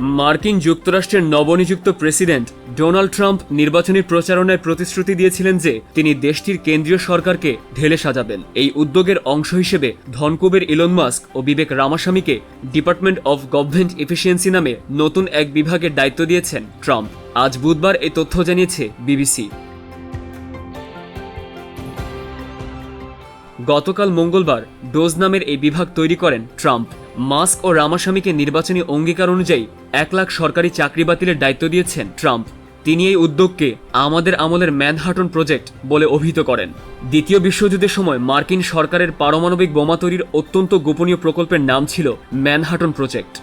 মার্কিন যুক্তরাষ্ট্রের নবনিযুক্ত প্রেসিডেন্ট ডোনাল্ড ট্রাম্প নির্বাচনী প্রচারণায় প্রতিশ্রুতি দিয়েছিলেন যে তিনি দেশটির কেন্দ্রীয় সরকারকে ঢেলে সাজাবেন। এই উদ্যোগের অংশ হিসেবে ধনকুবের ইলন মাস্ক ও বিবেক রামাস্বামীকে ডিপার্টমেন্ট অফ গভর্নমেন্ট এফিসিয়েন্সি নামে নতুন এক বিভাগের দায়িত্ব দিয়েছেন ট্রাম্প। আজ বুধবার এই তথ্য জানিয়েছে বিবিসি। গতকাল মঙ্গলবার ডোজ নামের এই বিভাগ তৈরি করেন ট্রাম্প। মাস্ক ও রামাস্বামীকে নির্বাচনী অঙ্গীকার অনুযায়ী এক লাখ সরকারি চাকরি বাতিলের দায়িত্ব দিয়েছেন ট্রাম্প। তিনি এই উদ্যোগকে আমাদের আমলের ম্যানহাটন প্রজেক্ট বলে অভিহিত করেন। দ্বিতীয় বিশ্বযুদ্ধের সময় মার্কিন সরকারের পারমাণবিক বোমা তৈরির অত্যন্ত গোপনীয় প্রকল্পের নাম ছিল ম্যানহাটন প্রজেক্ট।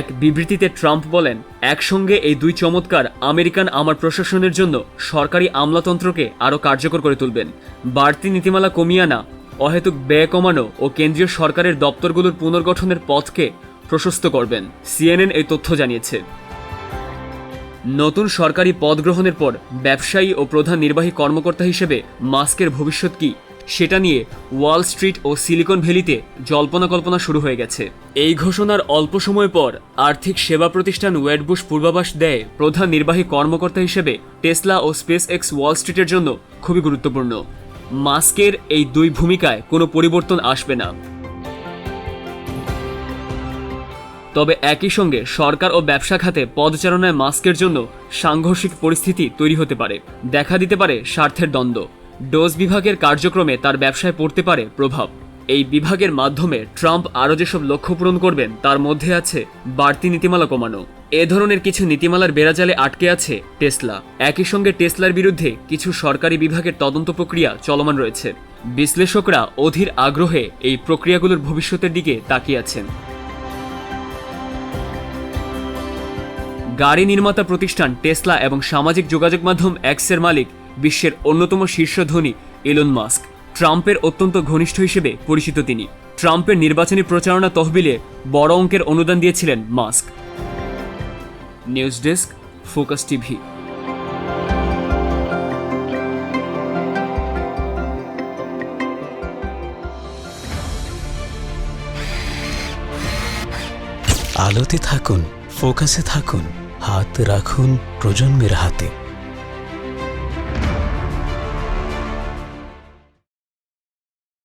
এক বিবৃতিতে ট্রাম্প বলেন, একসঙ্গে এই দুই চমৎকার আমেরিকান আমার প্রশাসনের জন্য সরকারি আমলাতন্ত্রকে আরও কার্যকর করে তুলবেন। বাড়তি নীতিমালা কমিয়ে আনা অহেতুক ব্যয় কমানো ও কেন্দ্রীয় সরকারের দপ্তরগুলোর পুনর্গঠনের পথকে প্রশস্ত করবেন। সিএনএন এই তথ্য জানিয়েছে। নতুন সরকারি পদ গ্রহণের পর ব্যবসায়ী ও প্রধান নির্বাহী কর্মকর্তা হিসেবে মাস্কের ভবিষ্যৎ কি, সেটা নিয়ে ওয়াল স্ট্রিট ও সিলিকন ভ্যালিতে জল্পনা কল্পনা শুরু হয়ে গেছে। এই ঘোষণার অল্প সময় পর আর্থিক সেবা প্রতিষ্ঠান ওয়েডবুশ পূর্বাভাস দেয় প্রধান নির্বাহী কর্মকর্তা হিসেবে টেসলা ও স্পেস এক্স ওয়াল স্ট্রিটের জন্য খুবই গুরুত্বপূর্ণ। মাস্কের এই দুই ভূমিকায় কোনো পরিবর্তন আসবে না। তবে একই সঙ্গে সরকার ও ব্যবসা খাতে পদচারণায় মাস্কের জন্য সাংঘর্ষিক পরিস্থিতি তৈরি হতে পারে। দেখা দিতে পারে স্বার্থের দ্বন্দ্ব। ডোজ বিভাগের কার্যক্রমে তার ব্যবসায় পড়তে পারে প্রভাব। এই বিভাগের মাধ্যমে ট্রাম্প আরও যেসব লক্ষ্য পূরণ করবেন, তার মধ্যে আছে বাড়তি নীতিমালা কমানো। এ ধরনের কিছু নীতিমালার বেড়াজালে আটকে আছে টেসলা। একই সঙ্গে টেসলার বিরুদ্ধে কিছু সরকারি বিভাগের তদন্ত প্রক্রিয়া চলমান রয়েছে। বিশ্লেষকরা অধীর আগ্রহে এই প্রক্রিয়াগুলোর ভবিষ্যতের দিকে তাকিয়ে আছেন। গাড়ি নির্মাতা প্রতিষ্ঠান টেসলা এবং সামাজিক যোগাযোগ মাধ্যম এক্সের মালিক বিশ্বের অন্যতম শীর্ষ ধনী এলন মাস্ক। ট্রাম্পের অত্যন্ত ঘনিষ্ঠ হিসেবে পরিচিত তিনি। ট্রাম্পের নির্বাচনী প্রচারণা তহবিলে বড় অঙ্কের অনুদান দিয়েছিলেন Musk. News desk, focus TV. আলোতে থাকুন, ফোকাসে থাকুন, হাত রাখুন প্রজন্মের হাতে।